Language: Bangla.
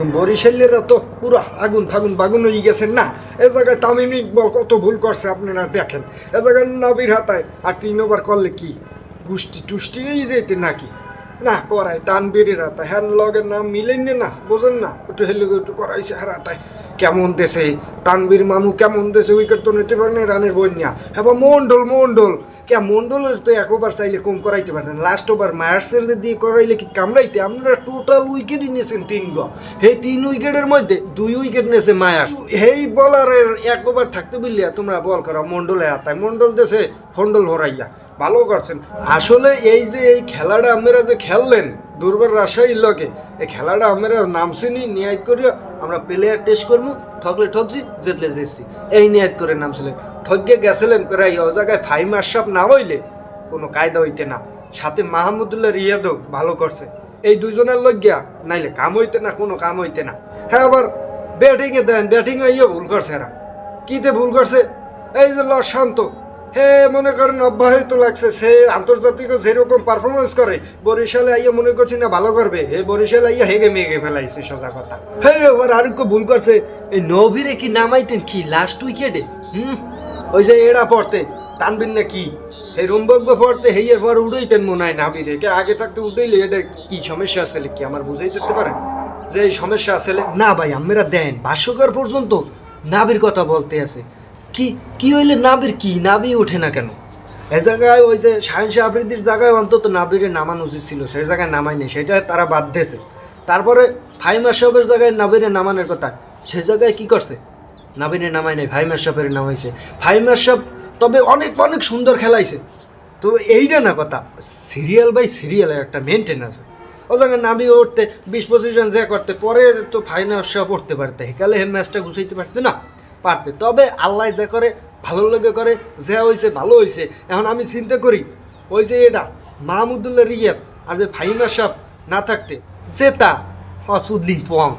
বরিশালেরা তো পুরো আগুন ফাগুন বাগুন হয়ে গেছেন না? এ জায়গায় তামিম ইকবল কত ভুল করছে আপনারা দেখেন। এ জায়গায় নাবির হাতায় আর তিন করলে কি? গুষ্টি টুষ্টি যেতে নাকি? না, করায় তানবীরের হাতায়। হ্যাঁ লগের নাম মিলেন না, বোঝেন না। একটু হেলে একটু করাইছে হ্যাঁ হাতায়। কেমন দেশে? তানবীর মামু কেমন দেশে? উইকেট তো নিতে পারেন রানের বন্যা। হ্যাঁ মন্ডল মন্ডল কে মন্ডলের তো এক ওভার চাইলে কম করাইতে পারতেন। লাস্ট ওভার মায়ার্সের দিয়ে করাইলে কি কামড়াইতে? আপনারা টোটাল উইকেটই নিয়েছেন তিন গ এই তিন উইকেটের মধ্যে দুই উইকেট নিয়েছে মায়ার্স এই বলারের এক ওভার থাকতে বললিয়া তোমরা বল করা, মন্ডলে হাতায় মন্ডল দেশে ফন্ডল হরাইয়া ভালো করছেন। আসলে এই যে এই খেলাটা আমরা যে খেললেন দুর্বার রাজশাহীর লগে, এই খেলাটা আমরা নামছিনি নিয়াত করিয়া আমরা প্লেয়ার টেস্ট করব ঠকলে ঠকছি জেতলে জেতছি। এই নিয়াত করে নামছিলেন। ঠকে গেছিলেন প্রায় ও জায়গায় ফাইম আশরাফ না হইলে কোনো কায়দা হইতে না। সাথে মাহমুদুল্লাহ রিয়াদও ভালো করছে। এই দুজনের লজ্ঞা নাইলে কাম হইতে না, কোনো কাম হইতে না। হ্যাঁ আবার ব্যাটিংয়ে দেন ব্যাটিংয়ে ইয়ে ভুল করছে এরা। কিতে ভুল করছে? এই যে ল, শান্ত। হে, মনে করেন অব্যাহত লাগছে, সে আন্তর্জাতিক যেরকম পারফরমেন্স করে, বরিশালে আইয়া মনে করছি না ভালো করবে। হে, বরিশালে আইয়া হেগে মেগে ফেলাইছে, সোজা কথা। হে এবার আর একটু ভুল করছে। এই নভিরে কি নামাইতেন কি লাস্ট উইকেটে হুম? ওই যে এরা পড়তে টানবেন না কি এই রুম্বজ্ঞ পড়তে, হেইয়ের পর উড়াইতেন মনে হয় নাবিরে কে আগে থাকতে উঠাইলে এটা কি সমস্যা আসলে কি আমার বুঝাই দিতে পারেন? যে এই সমস্যা আসলে না ভাই আমরা দেন। ভাষ্যকার পর্যন্ত নাবির কথা বলতে আছে। কি কি হইলে নাবির কি? নাবি ওঠে না কেন? এ জায়গায় ওই যে সায়েন্স আবৃত্তির জায়গায় অন্তত নাবিরে নামানো উচিত ছিল সেই জায়গায় নামাই নেই, সেটা তারা বাদ দিয়েছে। তারপরে ফাইমার সাহেবের জায়গায় নাবিরে নামানোর কথা, সে জায়গায় কি করছে? নাবিনে নামাই নাই ফাইমার সাহেবের নামাইছে ফাইমার সাহেব তবে অনেক অনেক সুন্দর খেলাইছে। তো এইটা না কথা সিরিয়াল বাই সিরিয়াল একটা মেনটেন আছে। ও জায়গায় নাবি উঠতে, বিশ পঁচিশ রান যা করতে, পরে তো ফাইনাল সব উঠতে পারতে, হেকালে হে ম্যাচটা গুছাইতে পারতে না, পারতে। তবে আল্লাহ যা করে, ভালো লাগে করে, যা হয়েছে ভালো হয়েছে এখন আমি চিন্তা করি, ওই যে এটা, মাহমুদুল্লাহ রিয়াদ আর যে ফাইমার সাহেব না থাকতে, জেতা অসুদ্দিন পোয়াম